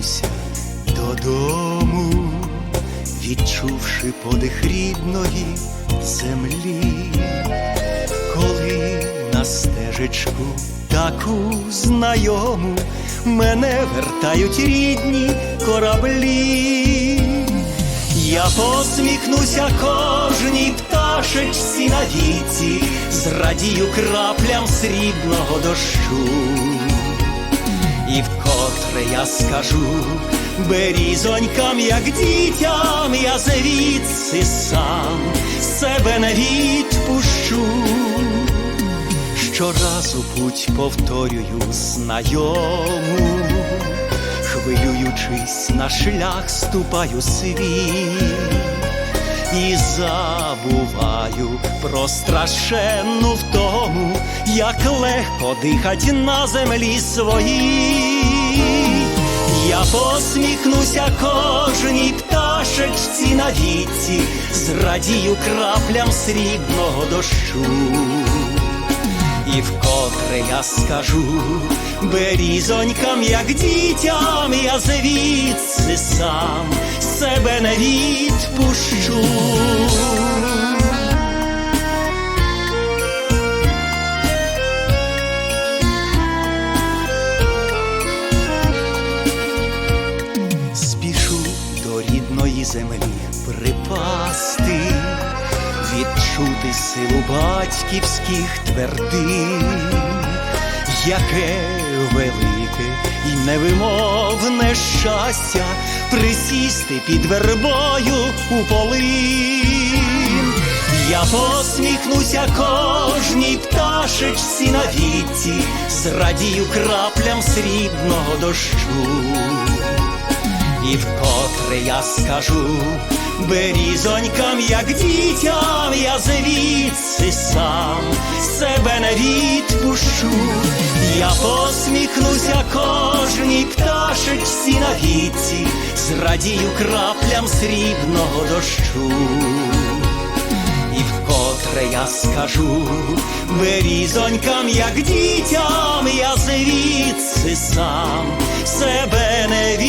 повертаємося додому, відчувши подих рідної землі, коли на стежечку таку знайому мене вертають рідні кораблі, я посміхнуся кожній пташечці на віці, зрадію краплям срібного дощу. І вкотре я скажу берізонькам, як дітям, я звідси сам себе не відпущу. Щоразу путь повторюю знайому, хвилюючись на шлях ступаю свій і забуваю про страшенну втому, як легко дихать на землі своїй. Я посміхнуся кожній пташечці на віці, зрадію краплям срібного дощу. І вкотре я скажу берізонькам, як дітям, я звідси сам себе не відпущу. Відчути силу батьківських твердинь, яке велике і невимовне щастя присісти під вербою у полин. Я посміхнуся кожній пташечці на віці, зрадію краплям срібного дощу. І вкотре я скажу берізонькам, як дітям, я звідси сам себе не відпущу. Я посміхнуся кожній пташечці на віці, зрадію краплям срібного дощу. І вкотре я скажу берізонькам, як дітям, я звідси сам себе не відпущу.